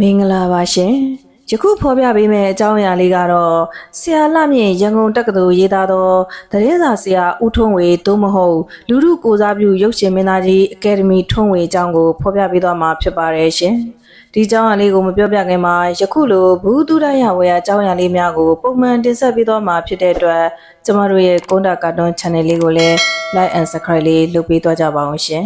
မင်္ဂလာပါရှင်ယခုဖော်ပြပေးမယ့်အကြောင်းအရာလေးကတော့ဆရာလှမြင့်ရန်ကုန်တက္ကသိုလ်ရေးသားသောသတင်းစာဆရာဦးထွန်းဝေသို့မဟုတ်လူမှုကိုစားပြုရုပ်ရှင်မင်းသားကြီးအကယ်ဒမီထွန်းဝေအကြောင်းကိုဖော်ပြပေးသွားမှာဖြစ်ပါတယ်ရှင်ဒီအကြောင်းအရာလေးကိုမပြောပြခင်မှာယခုလိုဘူးတူရရဝေအကြောင်းအရာလေးများကိုပုံမှန်တင်ဆက်ပေးသွားမှာဖြစ်တဲ့အတွက်ကျမတို့ရဲ့ကွန်တာကာတွန်း channel လေးကိုလည်း like and subscribe လေးလုပ်ပေးသွားကြပါအောင်ရှင်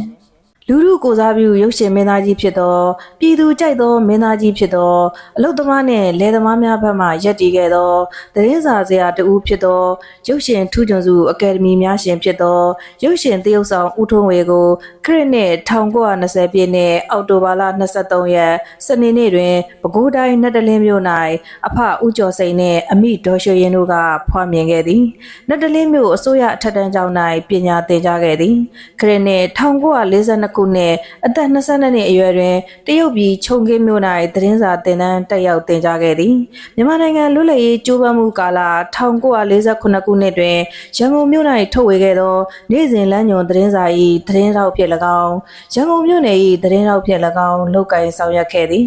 လူလူကိုစားပြုရုပ်ရှင်မင်းသားကြီးဖြစ်သောပြည်သူကြိုက်သောမင်းသားကြီးဖြစ်သောအလုတ်သမားနှင့်လယ်သမားများဘက်မှရပ်တည်ခဲ့သောသတင်းစာဆရာတဦးဖြစ်သောရုပ်ရှင်ထူးချွန်စုအကယ်ဒမီများရှင်ဖြစ်သောရုပ်ရှင်သရုပ်ဆောင်ဦးထွန်းဝေကိုခရစ်နှစ်1920ပြည့်နှစ်အောက်တိုဘာလ23ရက်စနေနေ့တွင်ပဲခူးတိုင်းနတ်တလင်းမြို့၌အဖဦးကျော်စိန်နှင့်အမိဒေါ်ရွှေရင်တို့ကဖွားမြင်ခဲ့သည်နတ်တလင်းမြို့အစိုးရအထက်တန်းကျောင်း၌ပညာသင်ကြားခဲ့သည်ခရစ်နှစ်1942ခုနှစ်အသက်22နှစ်အရွယ်တွင်တရုတ်ပြည်ခြုံကင်းမြို့၌သတင်းစာသင်တန်းတက်ရောက်သင်ကြားခဲ့သည်မြန်မာနိုင်ငံလွတ်လပ်ရေးကြိုးပမ်းမှုကာလ1948ခုနှစ်တွင်ရန်ကုန်မြို့၌ထုတ်ဝေခဲ့သောနေ့စဉ်လမ်းညွန်သတင်းစာ၏သတင်းတောက်ဖြစ်၎င်းရန်ကုန်မြို့နယ်၏သတင်းတောက်ဖြစ်၎င်းလုပ်ကိုင်ဆောင်ရွက်ခဲ့သည်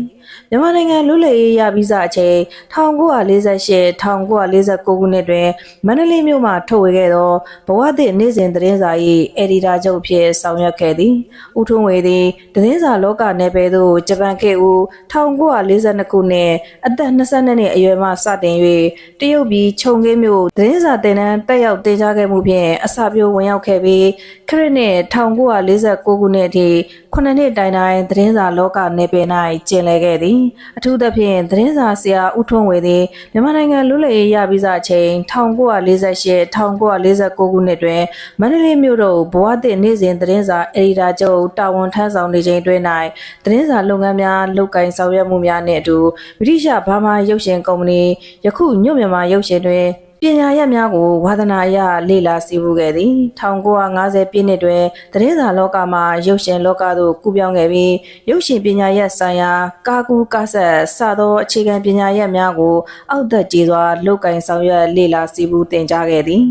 မြန်မာနိုင်ငံလွတ်လပ်ရေးရပြီးစအချိန်1948 1949ခုနှစ်တွင်မန္တလေးမြို့မှထုတ်ဝေခဲ့သောဘဝသစ်နေ့စဉ်သတင်းစာ၏အယ်ဒီတာချုပ်ဖြစ်ဆောင်ရွက်ခဲ့သည်ဦးထွန်းဝေသည်သတင်းစာလောကနယ်ပယ်သို့ဂျပန်ခေတ်ဦး1942ခုနှစ်အသက်22နှစ်အရွယ်မှစတင်၍တရုတ်ပြည်ခြုံကင်းမြို့သတင်းစာသင်တန်းတက်ရောက်တင်ကြားခဲ့မှုဖြင့်အစပြုဝင်ရောက်ခဲ့ပြီးခရစ်နှစ်1949ခုနှစ်အထိခုနှစ်နှစ်တိုင်တိုင်သတင်းစာလောကနယ်ပယ်၌ကျင်လည်ခဲ့သည်အထူးသဖြင့်သတင်းစာဆရာဦးထွန်းဝေသည်မြန်မာနိုင်ငံလွတ်လပ်ရေးရပြီးစအချိန်1948 1949ခုနှစ်တွင်မန္တလေးမြို့သို့ဘဝသစ်နေ့စဉ်သတင်းစာအယ်ဒီတာချုပ်တာဝန်ထမ်းဆောင်နေချိန်တွင်၌သတင်းစာလုပ်ငန်းများလုပ်ကိုင်ဆောင်ရွက်မှုများနှင့်အတူဗြိတိရှဘာမာရုပ်ရှင်ကုမ္ပဏီယခုညွတ်မြန်မာရုပ်ရှင်တွင် ပညာရပ်များကိုဝါသနာအရလေ့လာစီးပူးခဲ့သည်1950ပြည့်နှစ်တွင်သတင်းစာလောကမှရုပ်ရှင်လောကသို့ကူးပြောင်းခဲ့ပြီးရုပ်ရှင်ပညာရပ်ဆိုင်ရာကာကူကာဆက်စသောအခြေခံပညာရပ်များကိုအောက်သက်ကြီးစွာလုပ်ကိုင်ဆောင်ရွက်လေ့လာစီးပူးသင်ကြားခဲ့သည်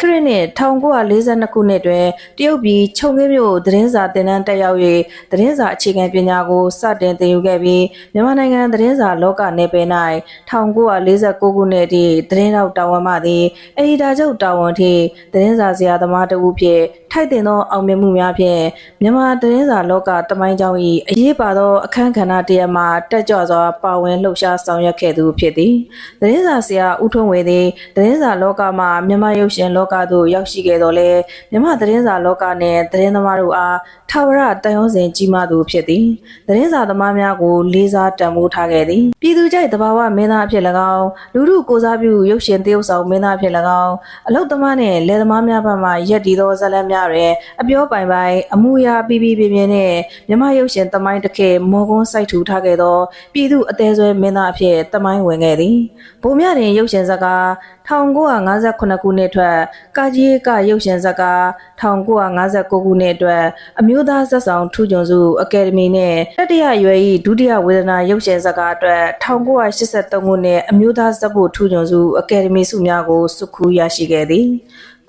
ခရစ်နှစ်1942ခုနှစ်တွင်တရုတ်ပြည်ခြုံကင်းမြို့သတင်းစာသင်တန်းတက်ရောက်၍သတင်းစာအခြေခံပညာကိုစတင်သင်ယူခဲ့ပြီးမြန်မာနိုင်ငံသတင်းစာလောကနယ်ပယ်၌1949ခုနှစ်အထိသတင်းတောက်တာဝန်မှသည်အဒီတာချုပ်တာဝန်ထိသတင်းစာဆရာသမားတဦးဖြင့် ထိုက်တင်သောအောင်မြင်မှုများဖြင့်မြန်မာသတင်းစာလောကတမိုင်းကြောင်း၏အရေးပါသောအခမ်းကဏ္ဍတစ်ရပ်မှတက်ကြွစွာပါဝင်လှုပ်ရှားဆောင်ရွက်ခဲ့သူဖြစ်သည်သတင်းစာဆရာဦးထွန်းဝေသည်သတင်းစာလောကမှမြန်မာရုပ်ရှင်လောကသို့ရောက်ရှိခဲ့တော်လဲမြန်မာသတင်းစာလောကနှင့်သတင်းသမားတို့အားထာဝရတန်ရုံးစဉ်ကြီးမားသူဖြစ်သည်သတင်းစာသမားများကိုလေးစားတန်ဖိုးထားခဲ့သည်ပြည်သူကြိုက်သဘာဝမင်းသားအဖြစ်၎င်းလူမှုကိုစားပြုရုပ်ရှင်သရုပ်ဆောင်မင်းသားအဖြစ်၎င်းအလုတ်သမားနှင့်လယ်သမားများဘက်မှရက်တည်သောဇာတ်လမ်းများတွင်အပြောပိုင်ပိုင်အမှုရာပြီးပြီးပြင်းပြင်းနှင့်မြမရုပ်ရှင်သမိုင်းတစ်ခေတ်မော်ကွန်းစိုက်ထူထားခဲ့သောပြည်သူအသေးဆွဲမင်းသားအဖြစ်သမိုင်းဝင်ခဲ့သည်ဗိုလ်မြတင်ရုပ်ရှင်ဇာတ်ကား1958ခုနှစ်ထွက်ကာကြီးကရုပ်ရှင်ဇာတ်ကား1959ခုနှစ်အတွက်အမျိုးသားဇက်ဆောင်ထူးချွန်စုအကယ်ဒမီနဲ့တတိယရွယ်၏ဒုတိယဝေဒနာရုပ်ရှင်ဇာတ်ကားအတွက်1983ခုနှစ်အမျိုးသားဇက်ဖို့ထူးချွန်စုအကယ်ဒမီဆုများကိုစုခူးရရှိခဲ့သည်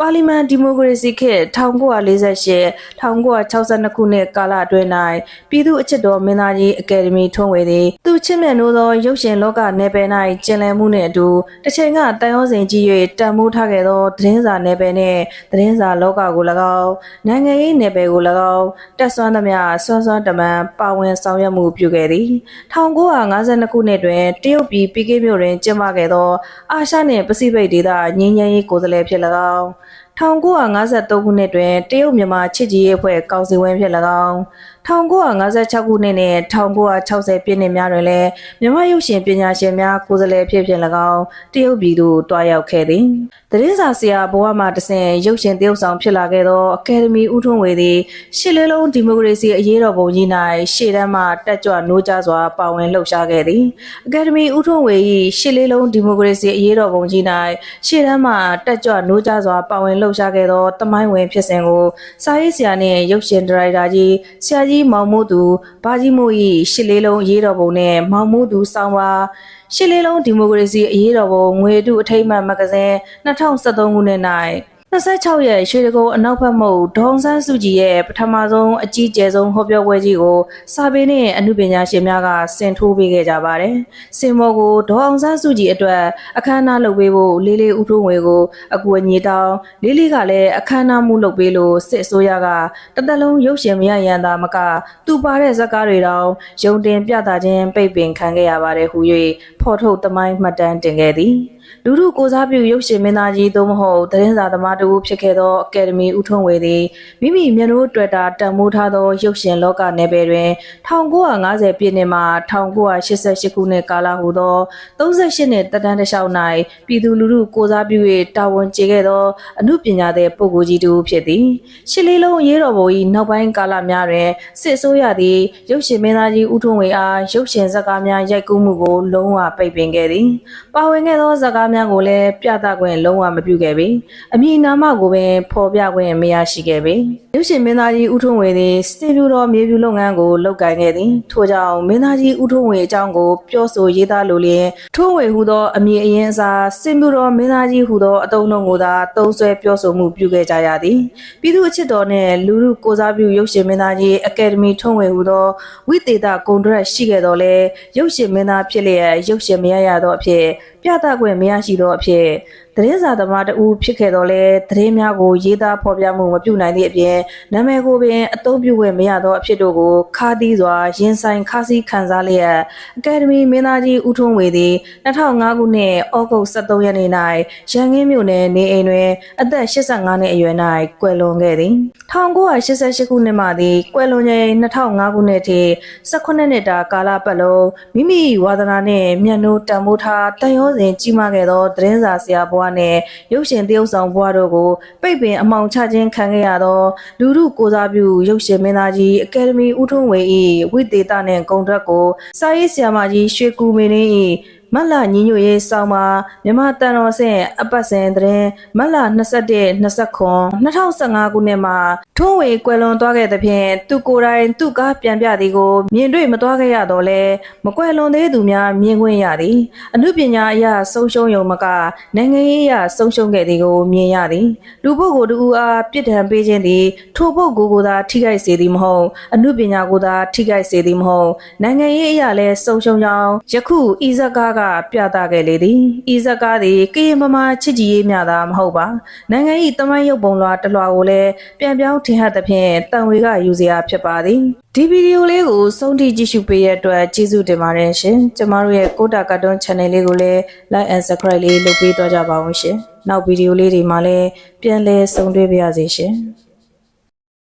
ပါလီမန်ဒီမိုကရေစီခေတ်1948 1962ခုနှစ်ကာလအတွင်း၌ပြည်သူ့အချစ်တော်မင်းသားကြီးအကယ်ဒမီထွန်းဝေသည်သူချစ်မြတ်နိုးသောရုပ်ရှင်လောကနယ်ပယ်၌ကျင်လည်မှုနှင့်အတူတစ်ချိန်ကတန်ရုံးစင်ကြီး၍တန်မိုးထားခဲ့သောသတင်းစာနယ်ပယ်နှင့်သတင်းစာလောကကို၎င်းနိုင်ငံရေးနယ်ပယ်ကို၎င်းတက်ဆွမ်းသမျှဆွမ်းဆွမ်းတမန်ပါဝင်ဆောင်ရွက်မှုပြုခဲ့သည်1952ခုနှစ်တွင်တရုတ်ပြည်ပီကေမြို့တွင်ကျင်းပခဲ့သောအာရှနှင့်ပစိဖိတ်ဒေသငြိမ်းချမ်းရေးကိုယ်စားလှယ်ဖြစ်၎င်း 1953ခုနှစ်တွင်တရုတ်မြန်မာချစ်ကြည်ရေးအဖွဲ့ကောင်စီဝင်ဖြစ်၎င်း 1956ခုနှစ်နှင့်1960ပြည့်နှစ်များတွင်လည်းမြန်မာရုပ်ရှင်ပညာရှင်များကိုယ်စားလှယ်ဖြစ်ဖြစ်၎င်းတရုတ်ပြည်သို့တွားရောက်ခဲ့သည်သတင်းစာဆရာဘဝမှတဆင့်ရုပ်ရှင်သရုပ်ဆောင်ဖြစ်လာခဲ့သောအကယ်ဒမီဦးထွန်းဝေသည်ရှစ်လေးလုံးဒီမိုကရေစီအရေးတော်ပုံကြီး၌ရှေ့တန်းမှတက်ကြွနိုးကြားစွာပါဝင်လှုပ်ရှားခဲ့သည်အကယ်ဒမီဦးထွန်းဝေ၏ရှစ်လေးလုံးဒီမိုကရေစီအရေးတော်ပုံကြီး၌ရှေ့တန်းမှတက်ကြွနိုးကြားစွာပါဝင်လှုပ်ရှားခဲ့သောတမိုင်းဝင်ဖြစ်စဉ်ကိုစာရေးဆရာနှင့်ရုပ်ရှင်ဒါရိုက်တာကြီးဆရာကြီးမောင်မိုးသူဘာကြီးမိုး၏ရှစ်လေးလုံးအရေးတော်ပုံနှင့်မောင်မိုးသူစောင်းပါရှစ်လေးလုံးဒီမိုကရေစီအရေးတော်ပုံငွေတုအထိမ်းအမှတ်မဂ္ဂဇင်း2013ခုနှစ်၌ 26ရက်ရွှေတကုန်းအနောက်ဘက်မုတ်ဒေါအောင်ဆန်းစုကြည်ရဲ့ပထမဆုံးအကြီးကျယ်ဆုံးဟောပြောပွဲကြီးကိုစာပေနဲ့အမှုပညာရှင်များကဆင်ထိုးပေးခဲ့ကြပါတယ်။စင်မော်ကိုဒေါအောင်ဆန်းစုကြည်အတွက်အခမ်းအနားလုပ်ပေးဖို့လေးလေးဦးထုံးဝေကိုအကူအညီတောင်းလေးလေးကလည်းအခမ်းအနားမှုလုပ်ပေးလို့စစ်အစိုးရကတသက်လုံးရုပ်ရှင်မရရန်သာမကသူပါတဲ့ဇာတ်ကားတွေတောင်ယုံတင်ပြသခြင်းပိတ်ပင်ခံခဲ့ရပါတယ်ဟူ၍ဖော်ထုတ်သမိုင်းမှတ်တမ်းတင်ခဲ့သည်။ လူထုကိုစားပြုရုပ်ရှင်မင်းသားကြီးသို့မဟုတ်သတင်းစာသမားတူဖြစ်ခဲ့သောအကယ်ဒမီဦးထွန်းဝေသည်မိမိမျက်နှာတွေ့တာတန်မိုးထားသောရုပ်ရှင်လောကနယ်ပယ်တွင်1950ပြည့်နှစ်မှ1988ခုနှစ်ကာလဟုသော38နှစ်တက်တန်းတစ်လျှောက်၌ပြည်သူလူထုကိုစားပြု၍တာဝန်ကျေခဲ့သောအမှုပညာသည်ပုဂ္ဂိုလ်ကြီးတူဖြစ်သည်ရှစ်လေးလုံးအရေးတော်ပုံ၏နောက်ပိုင်းကာလများတွင်စစ်အစိုးရသည်ရုပ်ရှင်မင်းသားကြီးဦးထွန်းဝေအားရုပ်ရှင်ဇာတ်ကားများရိုက်ကူးမှုကိုလုံးဝပိတ်ပင်ခဲ့သည်ပါဝင်ခဲ့သောဇာတ်ကားများကိုလည်းပြသခွင့်လုံးဝမပြုခဲ့ပေအမည်နာမကိုပင်ဖော်ပြခွင့်မရရှိခဲ့ပေရုပ်ရှင်မင်းသားကြီးဦးထွန်းဝေသည်စတင်ပြတော်မြေပြူလုပ်ငန်းကိုလုပ်ကိုင်ခဲ့သည်ထို့ကြောင့်မင်းသားကြီးဦးထွန်းဝေအကြောင်းကိုပြောဆိုရေးသားလိုလျင်ထွန်းဝေဟူသောအမည်အရင်အစားစင်ပြတော်မင်းသားကြီးဟူသောအတုံးလုံးကိုသာတုံးဆွဲပြောဆိုမှုပြုခဲ့ကြရသည်ပြည်သူအချစ်တော်နှင့်လူလူကိုစားပြုရုပ်ရှင်မင်းသားကြီးအကယ်ဒမီထွန်းဝေဟူသောဝိသေသဂုံဒရက်ရှိခဲ့တော်လဲရုပ်ရှင်မင်းသားဖြစ်လျက်ရုပ်ရှင်မရရသောအဖြစ်ပြသခွင့်မရရှိသောအဖြစ်သတင်းစာသမားတဦးဖြစ်ခဲ့တော်လဲသတင်းများကိုရေးသားဖော်ပြမှုမပြုနိုင်သည့်အပြင်နာမည်ကိုပင်အသုံးပြုခွင့်မရသောအဖြစ်တို့ကိုခါးသီးစွာရင်ဆိုင်ခါးစည်းခံစားလျက်အကယ်ဒမီမင်းသားကြီးဦးထွန်းဝေသည်2005ခုနှစ်ဩဂုတ်23ရက်နေ့၌ရန်ကင်းမြို့နယ်နေအိမ်တွင်အသက်85နှစ်အရွယ်၌ကွယ်လွန်ခဲ့သည်1988ခုနှစ်မှသည်ကွယ်လွန်ချိန်2005ခုနှစ်ထိ18နှစ်တာကာလပတ်လုံးမိမိဝါသနာနှင့်မျက်နှိုးတန်ဖိုးထားတန်ရောစဉ်ကြီးမားခဲ့သောသတင်းစာဆရာဘွားနှင့်ရုပ်ရှင်သရုပ်ဆောင်ဘွားတို့ကိုပိတ်ပင်အမောင်ချခြင်းခံခဲ့ရသောလူထုကိုစားပြုရုပ်ရှင်မင်းသားကြီးအကယ်ဒမီဦးထွန်းဝေ၏ဝိသေသနှင့်ဂုံဓာတ်ကိုစာရေးဆရာမကြီးရွှေကူမင်း၏ မတ်လညီညွတ်ရေးစောင်းမှာမြန်မာတန်တော်ဆင့်အပတ်စဉ်သတင်းမတ်လ21 29 2015ခုနှစ်မှာထွန်းဝေကွယ်လွန်သွားခဲ့သဖြင့်သူကိုယ်တိုင်သူ့ကားပြန်ပြသည်ကိုမြင်တွေ့မသွားခဲ့ရတော့လဲမကွယ်လွန်သေးသူများမြင်ခွင့်ရသည်အမှုပညာအရာဆုံးရှုံးယုံမကနိုင်ငံရေးအရာဆုံးရှုံးခဲ့သည်ကိုမြင်ရသည်လူပုဂ္ဂိုလ်တူအားပြစ်ဒဏ်ပေးခြင်းသည်ထိုပုဂ္ဂိုလ်ကိုသာထိခိုက်စေသည်မဟုတ်အမှုပညာကိုသာထိခိုက်စေသည်မဟုတ်နိုင်ငံရေးအရာလည်းဆုံးရှုံးကြောင်းယခုဤဇက်ကားကပြသခဲ့လေသည်ဤဇက်ကားသည်ကရင်မမာချစ်ကြည်ရေးများသာမဟုတ်ပါနိုင်ငံ၏တမိုင်းရုပ်ပုံလွှာတစ်လွှာကိုလည်းပြန်ပြောင်းထင်ဟပ်သဖြင့်တန်ဝေကယူစရာဖြစ်ပါသည်ဒီဗီဒီယိုလေးကိုစုံထိကြည့်ရှုပေးရတဲ့အတွက်ကျေးဇူးတင်ပါတယ်ရှင်ကျမတို့ရဲ့ကိုတာကတ်တွန်း channel လေးကိုလည်း like and subscribe လေးလုပ်ပေးသွားကြပါဦးရှင်နောက်ဗီဒီယိုလေးတွေမှာလည်းပြန်လည်ဆုံတွေ့ပါရစေရှင်